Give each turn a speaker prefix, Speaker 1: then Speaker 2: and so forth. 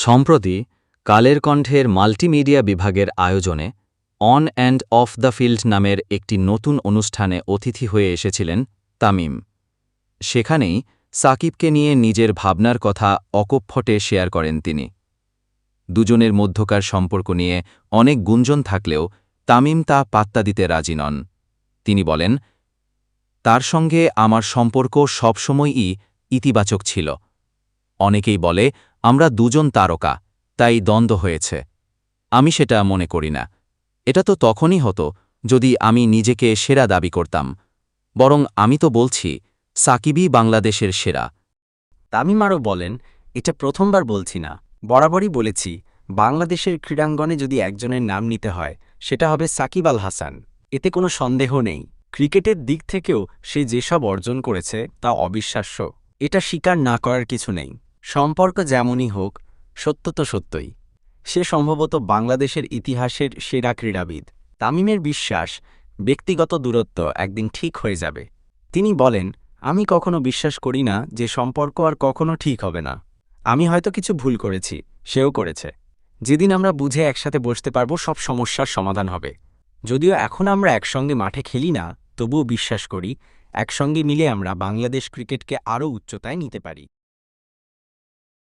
Speaker 1: সম্প্রতি কালের কণ্ঠের মাল্টিমিডিয়া বিভাগের আয়োজনে on and off the field নামের একটি নতুন অনুষ্ঠানে অতিথি হয়ে এসেছিলেন তামিম। সেখানেই সাকিবকে নিয়ে নিজের ভাবনার কথা অকপটে শেয়ার করেন তিনি। দুজনের মধ্যকার সম্পর্ক নিয়ে অনেক গুঞ্জন থাকলেও তামিম তা পাত্তা দিতে রাজি নন। তিনি বলেন, তার সঙ্গে আমার সম্পর্ক সবসময়ই ইতিবাচক ছিল। অনেকেই বলে আমরা দুজন তারকা, তাই দ্বন্দ্ব হয়েছে। আমি সেটা মনে করি না। এটা তো তখনই হতো, যদি আমি নিজেকে সেরা দাবি করতাম। বরং আমি তো বলছি, সাকিবই বাংলাদেশের সেরা।
Speaker 2: তামিম আরও বলেন, এটা প্রথমবার বলছি না। বরাবরই বলেছি, বাংলাদেশের ক্রীড়াঙ্গনে যদি একজনের নাম নিতে হয়, সেটা হবে সাকিব আল হাসান। এতে কোনো সন্দেহ নেই। ক্রিকেটের দিক থেকেও সে যেসব অর্জন করেছে, তা অবিশ্বাস্য। এটা স্বীকার না করার কিছু নেই। সম্পর্ক যেমনই হোক, সত্য তো সত্যই। সে সম্ভবত বাংলাদেশের ইতিহাসের সেরা ক্রীড়াবিদ। তামিমের বিশ্বাস, ব্যক্তিগত দূরত্ব একদিন ঠিক হয়ে যাবে। তিনি বলেন, আমি কখনো বিশ্বাস করি না যে সম্পর্ক আর কখনো ঠিক হবে না। আমি হয়তো কিছু ভুল করেছি, সেও করেছে। যেদিন আমরা বুঝে একসাথে বসতে পারব, সব সমস্যার সমাধান হবে। যদিও এখন আমরা একসঙ্গে মাঠে খেলি না, তবুও বিশ্বাস করি, একসঙ্গে মিলে আমরা বাংলাদেশ ক্রিকেটকে আরও উচ্চতায় নিতে পারি।